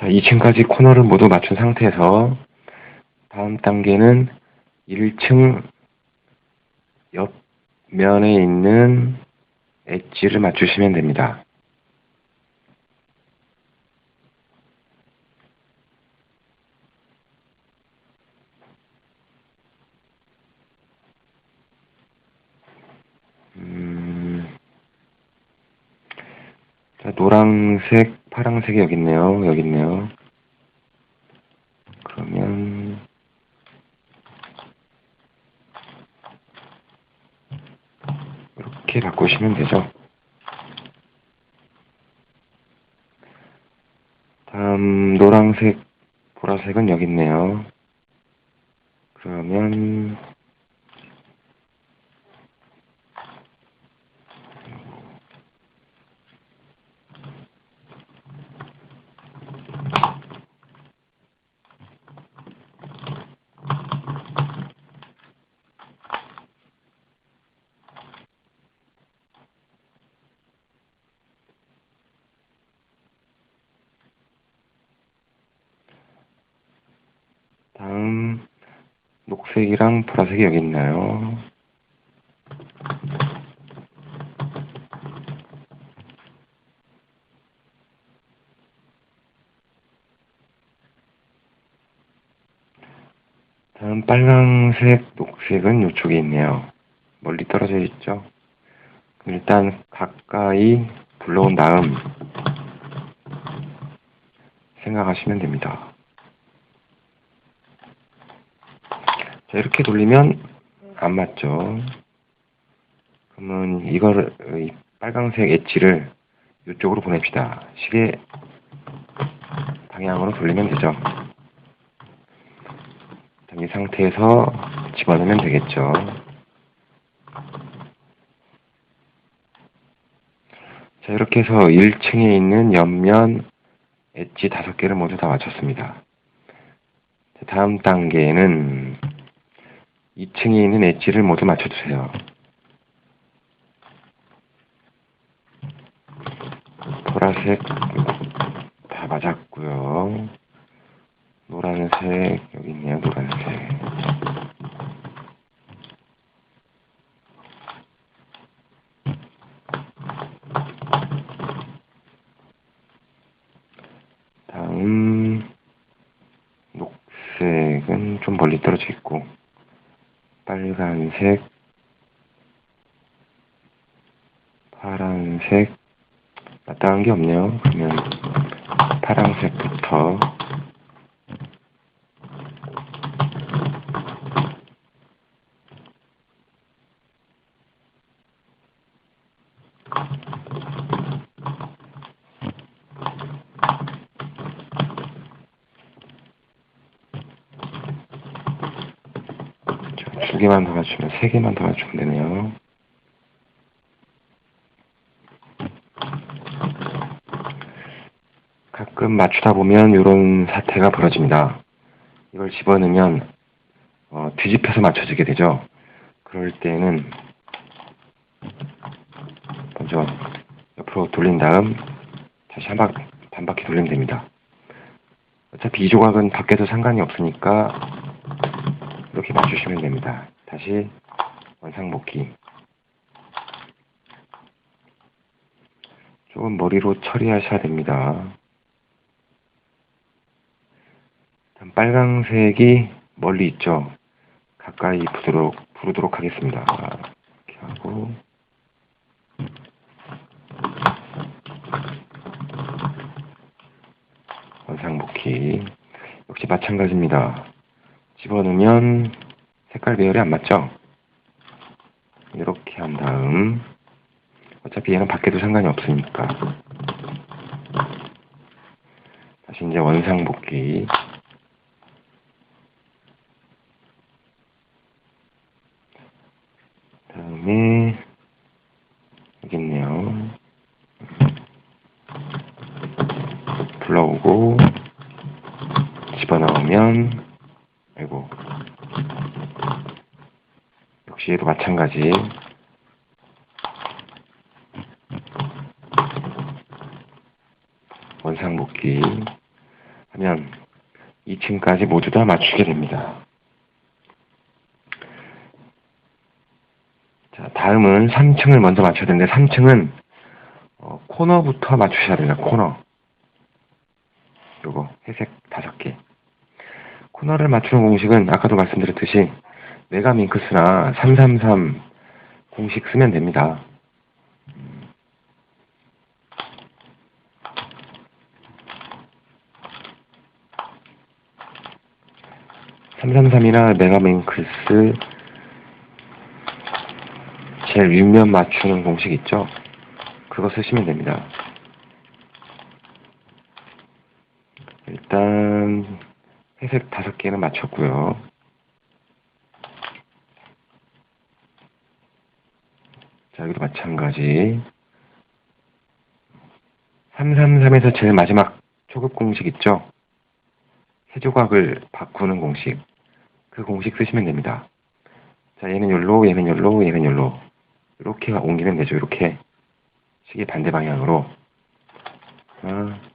자, 2층까지 코너를 모두 맞춘 상태에서 다음 단계는 1층 옆면에 있는 엣지를 맞추시면 됩니다. 음, 자, 노란색, 파란색이 여기 있네요. 여기 있네요. 그러면 이렇게 바꾸시면 되죠. 다음 노란색, 보라색은 여기 있네요. 그러면 다음 녹색이랑 보라색이 여기 있나요? 다음 빨강색, 녹색은 이쪽에 있네요. 멀리 떨어져 있죠? 일단 가까이 불러온 다음 생각하시면 됩니다. 자, 이렇게 돌리면 안 맞죠. 그러면 이거를, 이 빨강색 엣지를 이쪽으로 보냅시다. 시계 방향으로 돌리면 되죠. 자, 이 상태에서 집어넣으면 되겠죠. 자, 이렇게 해서 1층에 있는 옆면 엣지 다섯 개를 모두 다 맞췄습니다. 자, 다음 단계는 2층에 있는 엣지를 모두 맞춰주세요. 보라색 다 맞았고요. 노란색 여기 있네요. 노란색. 다음 녹색은 좀 멀리 떨어져 있고 빨간색, 파란색, 마땅한 게 없네요. 그러면 파란색부터 두 개만 더 맞추면 세 개만 더 맞추면 되네요. 가끔 맞추다 보면 이런 사태가 벌어집니다. 이걸 집어넣으면 어, 뒤집혀서 맞춰지게 되죠. 그럴 때는 먼저 옆으로 돌린 다음 다시 한 바, 반 바퀴 돌리면 됩니다. 어차피 이 조각은 밖에도 상관이 없으니까 이렇게 맞추시면 됩니다. 다시 원상복귀. 조금 머리로 처리하셔야 됩니다. 다음 빨강색이 멀리 있죠. 가까이 부도록, 부르도록 하겠습니다. 이렇게 하고 원상복귀 역시 마찬가지입니다. 집어넣으면 색깔 배열이 안 맞죠? 이렇게 한 다음 어차피 얘는 밖에도 상관이 없으니까. 다시 이제 원상 복귀. 다음에 여기 있네요. 불러오고 집어넣으면 아이고 얘도 마찬가지 원상 복귀 하면 2층까지 모두 다 맞추게 됩니다. 자, 다음은 3층을 먼저 맞춰야 되는데 3층은 어, 코너부터 맞추셔야 됩니다. 코너. 요거 회색 다섯 개. 코너를 맞추는 공식은 아까도 말씀드렸듯이 메가밍크스나 333 공식 쓰면 됩니다. 333이나 메가맹크스 제일 윗면 맞추는 공식 있죠? 그거 쓰시면 됩니다. 일단 회색 다섯 개는 맞췄고요. 자, 여기도 마찬가지. 333에서 제일 마지막 초급 공식 있죠? 세 조각을 바꾸는 공식. 그 공식 쓰시면 됩니다. 자, 얘는 열로, 얘는 열로, 얘는 열로. 이렇게 옮기면 되죠. 이렇게. 시계 반대 방향으로. 아.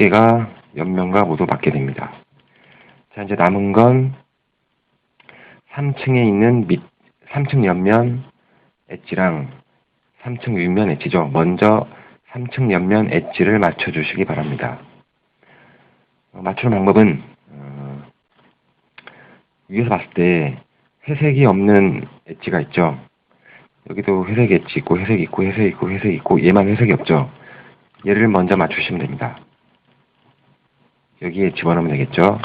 10개가 연면과 모두 맞게 됩니다. 자, 이제 남은 건 3층에 있는 밑, 3층 옆면 엣지랑 3층 윗면 엣지죠. 먼저 3층 옆면 엣지를 맞춰주시기 바랍니다. 어, 맞추는 방법은 어, 위에서 봤을 때 회색이 없는 엣지가 있죠. 여기도 회색 엣지 있고 회색 있고 회색 있고 회색 있고 얘만 회색이 없죠. 얘를 먼저 맞추시면 됩니다. 여기에 집어넣으면 되겠죠.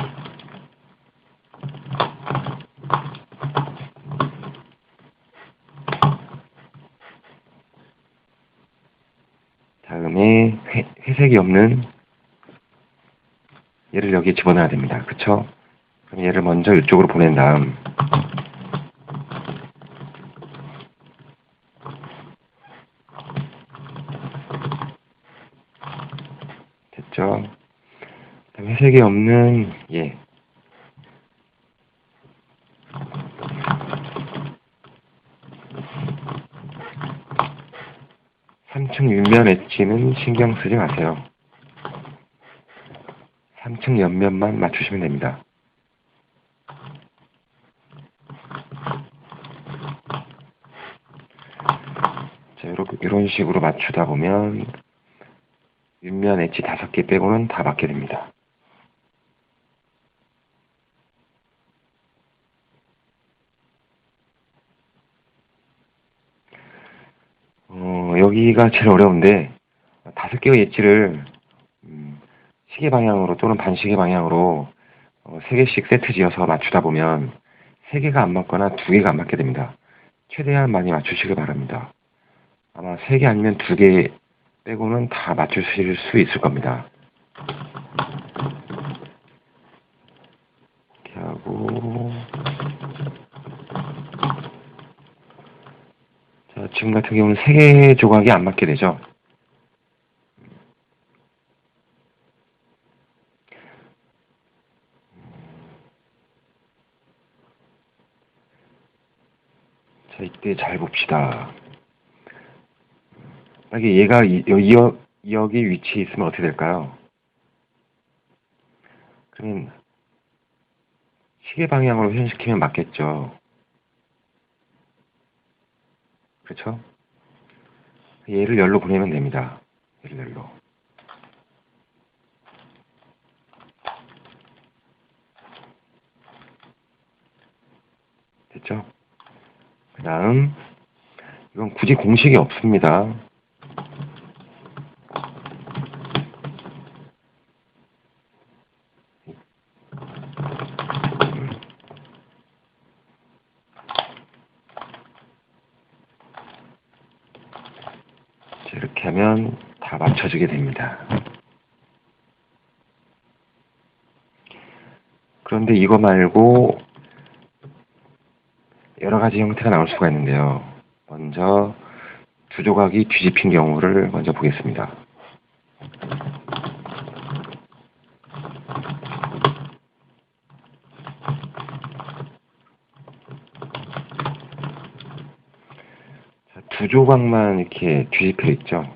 다음에 회, 회색이 없는 얘를 여기에 집어넣어야 됩니다. 그쵸? 그럼 얘를 먼저 이쪽으로 보낸 다음 됐죠? 회색이 없는 얘 3층 윗면 엣지는 신경 쓰지 마세요. 3층 옆면만 맞추시면 됩니다. 자, 이런 식으로 맞추다 보면 윗면 엣지 다섯 개 빼고는 다 맞게 됩니다. 어, 여기가 제일 어려운데 다섯 개의 엣지를 음, 시계 방향으로 또는 반시계 방향으로 어, 세 개씩 세트 지어서 맞추다 보면 세 개가 안 맞거나 두 개가 안 맞게 됩니다. 최대한 많이 맞추시길 바랍니다. 아마 세 개 아니면 두 개 빼고는 다 맞추실 수 있을 겁니다. 이렇게 하고 자, 지금 같은 경우는 세개 조각이 안 맞게 되죠. 자, 이때 잘 봅시다. 만약에 얘가 이, 여, 여, 여기 위치에 있으면 어떻게 될까요? 그러면 시계 방향으로 회전시키면 맞겠죠. 그렇죠? 얘를 열로 보내면 됩니다. 얘를 열로. 됐죠? 그 다음 이건 굳이 공식이 없습니다. 비춰주게 됩니다. 그런데 이거 말고 여러 가지 형태가 나올 수가 있는데요. 먼저 두 조각이 뒤집힌 경우를 먼저 보겠습니다. 두 조각만 이렇게 뒤집혀 있죠.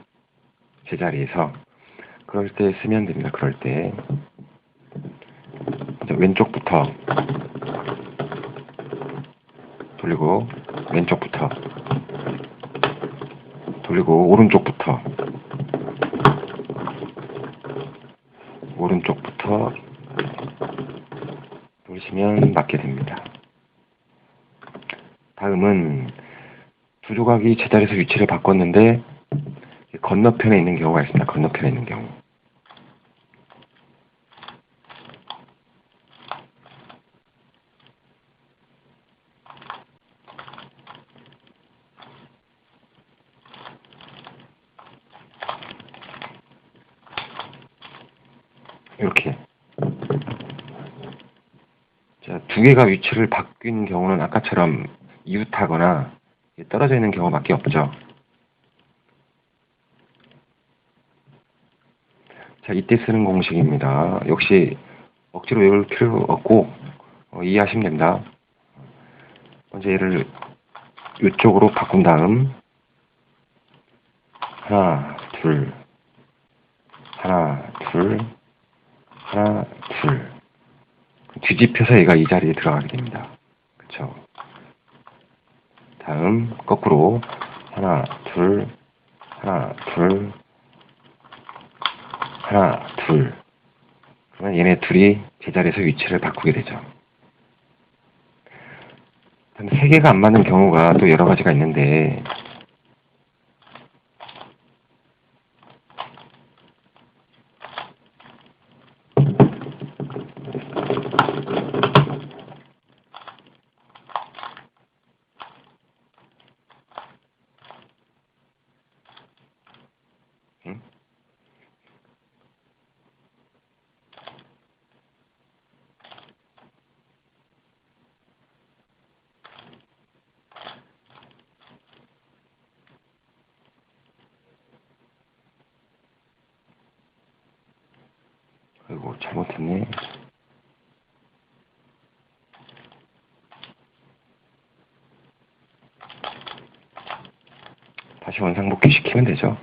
제자리에서. 그럴 때 쓰면 됩니다. 그럴 때. 왼쪽부터 돌리고 왼쪽부터 돌리고 오른쪽부터 오른쪽부터 돌리시면 맞게 됩니다. 다음은 두 조각이 제자리에서 위치를 바꿨는데 건너편에 있는 경우가 있습니다. 건너편에 있는 경우. 이렇게. 자, 두 개가 위치를 바뀐 경우는 아까처럼 이웃하거나 떨어져 있는 경우밖에 없죠. 자, 이때 쓰는 공식입니다. 역시 억지로 외울 필요 없고 어, 이해하시면 됩니다. 먼저 얘를 이쪽으로 바꾼 다음 하나, 둘, 하나, 둘, 하나, 둘. 뒤집혀서 얘가 이 자리에 들어가게 됩니다. 그쵸? 다음, 거꾸로. 하나, 둘, 하나, 둘, 하나, 둘. 그러면 얘네 둘이 제자리에서 위치를 바꾸게 되죠. 세 개가 안 맞는 경우가 또 여러 가지가 있는데, 아이고, 잘못했네. 다시 원상복귀 시키면 되죠.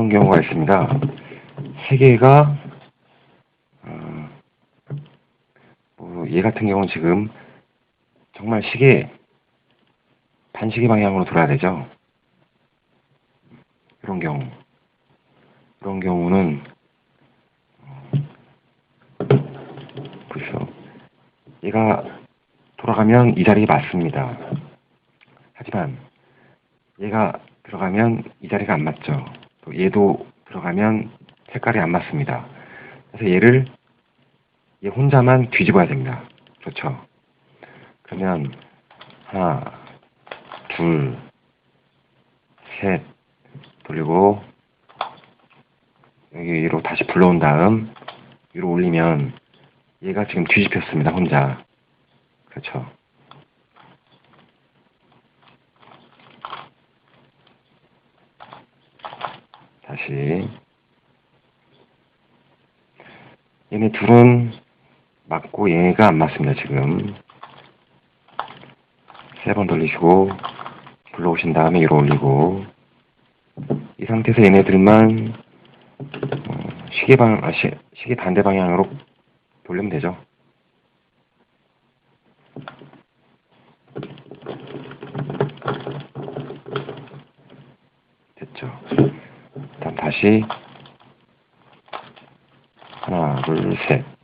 이런 경우가 있습니다. 세 개가 어, 뭐, 얘 같은 경우는 지금 정말 시계 반시계 방향으로 돌아야 되죠. 이런 경우 이런 경우는 어, 보시오. 얘가 돌아가면 이 자리에 맞습니다. 하지만 얘가 들어가면 이 자리가 안 맞죠. 또 얘도 들어가면 색깔이 안 맞습니다. 그래서 얘를 얘 혼자만 뒤집어야 됩니다. 그렇죠? 그러면 하나, 둘, 셋 돌리고 여기 위로 다시 불러온 다음 위로 올리면 얘가 지금 뒤집혔습니다. 혼자. 그렇죠? 다시 얘네 둘은 맞고 얘가 안 맞습니다 지금. 세 번 돌리시고 불러오신 다음에 위로 올리고. 이 상태에서 얘네들만 어, 시계 방 아, 시, 시계 반대 방향으로 돌리면 되죠. 됐죠 다시 하나, 둘, 셋.